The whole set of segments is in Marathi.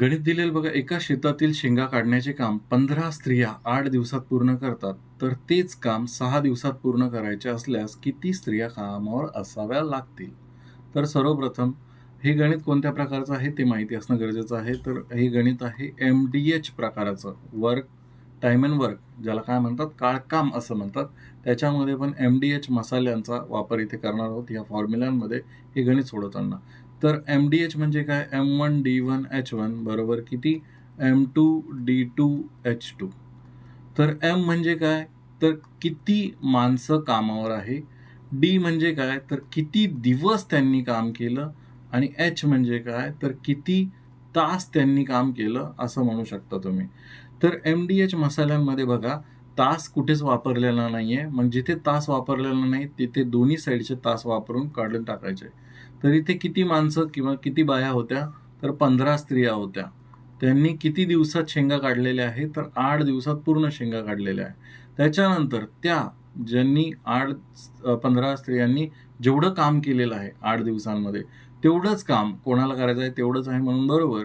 गणित दिलेलं बघा एका शेतातील शेंगा काढण्याचे काम पंधरा स्त्रिया आठ दिवसात पूर्ण करतात तर तेच काम सहा दिवसात पूर्ण करायचे असल्यास किती स्त्रिया कामावर असाव्या लागतील? तर सर्वप्रथम हे गणित कोणत्या प्रकारचं आहे ते माहिती असणं गरजेचं आहे. तर हे गणित आहे एम डी एच प्रकाराचं वर्क टाईम अँड वर्क ज्याला काय म्हणतात? काळकाम असं म्हणतात. त्याच्यामध्ये पण एम डी एच मसाल्यांचा वापर इथे करणार आहोत या फॉर्म्युल्यांमध्ये हे गणित सोडवताना. तर एम डी एच म्हणजे काय? M one D one H one बरोबर किती? M two D two H two तर एम म्हणजे काय? तर किती माणसं कामावर आहे? डी म्हणजे काय? तर किती दिवस त्यांनी काम केलं? आणि एच म्हणजे काय? तर किती तास त्यांनी काम केलं? असं म्हणू शकता तुम्ही. तर एम डी एच मसाल्यांमध्ये बघा तास कुठेच वापरलेला नाही आहे मग जिथे तास वापरलेला नाही तिथे दोन्ही साईडचे तास वापरून काढून टाकायचे. तर इथे किती माणसं किंवा किती बाया होत्या तर पंधरा स्त्रिया होत्या. त्यांनी किती दिवसात शेंगा काढलेल्या आहेत तर आठ दिवसात पूर्ण शेंगा काढलेल्या आहे त्याच्यानंतर त्या ज्यांनी आठ पंधरा स्त्रियांनी जेवढं काम केलेलं आहे आठ दिवसांमध्ये तेवढंच काम कोणाला करायचं आहे तेवढंच आहे म्हणून बरोबर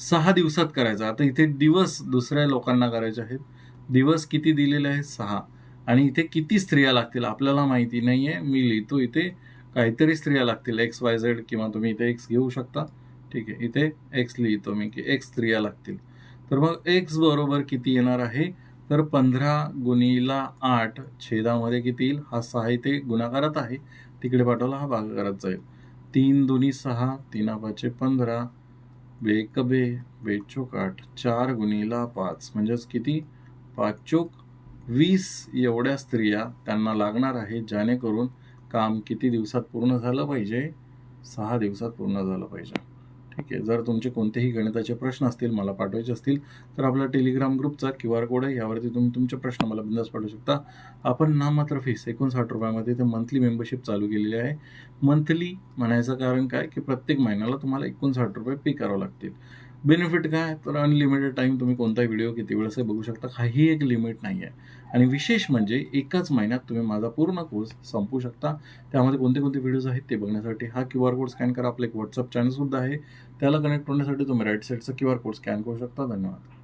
सहा दिवसात करायचं. आता इथे दिवस दुसऱ्या लोकांना करायचे आहेत. दिवस किती दिलेले आहेत? सहा. आणि इथे किती स्त्रिया लागतील आपल्याला माहिती नाही आहे मी लिहितो इथे काहीतरी स्त्रिया लागतील. एक्स वाय झेड किंवा तुम्ही इथे एक्स घेऊ शकता. ठीक आहे. इथे एक्स लिहितो मी की एक्स स्त्रिया लागतील. तर मग एक्स बरोबर किती येणार आहे? तर पंधरा गुणीला आठ छेदामध्ये किती येईल? हा सहा इथे गुणाकारात आहे. तिकडे पाठवला हा भागाकारात जाईल. तीन दोन्ही सहा तीना पाचशे पंधरा बेक बे बेचोक आठ चार गुणीला पाच. म्हणजेच किती? पाच चोक वीस एवढ्या स्त्रिया त्यांना लागणार आहे जेणेकरून काम किती दिवसात पूर्ण झालं पाहिजे? सहा दिवसात पूर्ण झालं पाहिजे. ठीक आहे. जर तुमचे कोणतेही गणिताचे प्रश्न असतील मला पाठवायचे असतील तर आपला टेलिग्राम ग्रुपचा क्यू आर कोड आहे. यावरती तुम्ही तुमचे प्रश्न मला बिंदास पाठवू शकता. आपण नाममात्र फीस एकोणसाठ रुपयामध्ये ते मंथली मेंबरशिप चालू केलेली आहे. मंथली म्हणायचं कारण काय? की प्रत्येक महिन्याला तुम्हाला एकोणसाठ रुपये पे करावं लागतील. बेनिफिट काय? तर अनलिमिटेड टाईम तुम्ही कोणताही व्हिडिओ किती वेळेस बघू शकता. काही एक लिमिट नाही आहे आणि विशेष म्हणजे एकाच महिन्यात तुम्ही माझा पूर्ण कोर्स संपू शकता. त्यामध्ये कोणते कोणते व्हिडिओज आहेत ते बघण्यासाठी हा क्यू आर कोड स्कॅन करा. आपलं एक व्हॉट्सअप चॅनलसुद्धा आहे. त्याला कनेक्ट होण्यासाठी तुम्ही राईट साईडचा क्यू आर कोड स्कॅन करू शकता. धन्यवाद.